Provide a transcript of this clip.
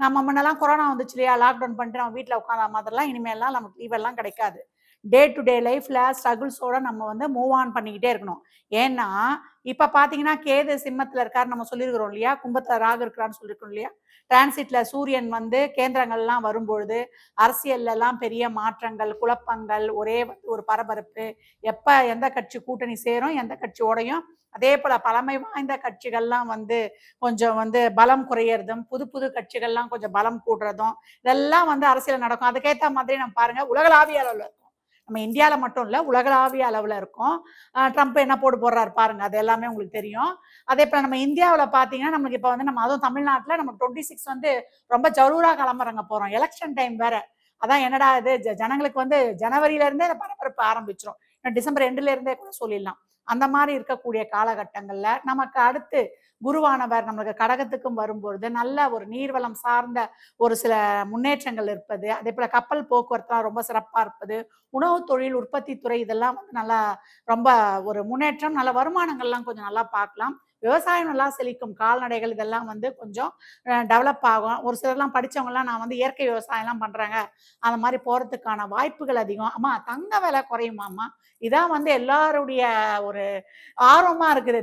நம்ம முன்னெல்லாம் கொரோனா வந்துச்சு இல்லையா லாக்டவுன் பண்ணிட்டு நம்ம வீட்டில் உட்காந்த மாதிரிலாம் இனிமேல்லாம் நமக்கு லீவெல்லாம் கிடைக்காது. டே டு டே லைஃப்ல ஸ்ட்ரகிள்ஸோட நம்ம வந்து மூவ் ஆன் பண்ணிக்கிட்டே இருக்கணும். ஏன்னா இப்ப பாத்தீங்கன்னா கேது சிம்மத்துல இருக்காரு நம்ம சொல்லியிருக்கிறோம் இல்லையா? கும்பத்துல ராகு இருக்கிறான்னு சொல்லியிருக்கோம் இல்லையா? டிரான்சிட்ல சூரியன் வந்து கேந்திரங்கள்லாம் வரும்பொழுது அரசியல்ல எல்லாம் பெரிய மாற்றங்கள் குழப்பங்கள் ஒரே ஒரு பரபரப்பு எப்ப எந்த கட்சி கூட்டணி சேரும் எந்த கட்சி உடையும் அதே போல பழமை வாய்ந்த கட்சிகள்லாம் வந்து கொஞ்சம் வந்து பலம் குறையறதும் புது புது கட்சிகள்லாம் கொஞ்சம் பலம் கூடுறதும் இதெல்லாம் வந்து அரசியல் நடக்கும். அதுக்கேற்ற மாதிரி நம்ம பாருங்க உலகளாவிய அளவில் நம்ம இந்தியாவில் மட்டும் இல்லை உலகளாவிய அளவில் இருக்கும். ட்ரம்ப் என்ன போட்டு போடுறாரு பாருங்க அது எல்லாமே உங்களுக்கு தெரியும். அதே போல் நம்ம இந்தியாவில் பார்த்தீங்கன்னா நமக்கு இப்போ வந்து நம்ம அதுவும் தமிழ்நாட்டில் நம்ம டுவெண்ட்டி சிக்ஸ் வந்து ரொம்ப ஜரூரா கிளம்புறங்க போகிறோம் எலெக்ஷன் டைம் வேற. அதான் என்னடா இது ஜ- ஜனங்களுக்கு வந்து ஜனவரியிலேருந்தே இந்த பரபரப்பு ஆரம்பிச்சிடும் டிசம்பர் ரெண்டுலேருந்தே கூட சொல்லிடலாம். அந்த மாதிரி இருக்கக்கூடிய காலகட்டங்கள்ல நமக்கு அடுத்து குருவானவர் நம்மளுக்கு கடகத்துக்கும் வரும்பொழுது நல்ல ஒரு நீர்வளம் சார்ந்த ஒரு சில முன்னேற்றங்கள் இருப்பது அதே போல கப்பல் போக்குவரத்துலாம் ரொம்ப சிறப்பா இருப்பது உணவு தொழில் உற்பத்தி துறை இதெல்லாம் வந்து நல்லா ரொம்ப ஒரு முன்னேற்றம் நல்ல வருமானங்கள்லாம் கொஞ்சம் நல்லா பார்க்கலாம். விவசாயம் நல்லா செழிக்கும். கால்நடைகள் இதெல்லாம் வந்து கொஞ்சம் டெவலப் ஆகும். ஒரு சிலர்லாம் படித்தவங்கலாம் நான் வந்து இயற்கை விவசாயம்லாம் பண்றாங்க. அந்த மாதிரி போறதுக்கான வாய்ப்புகள் அதிகம். அம்மா தங்க விலை குறையுமாம்மா? இதான் வந்து எல்லாருடைய ஒரு ஆர்வமா இருக்குது.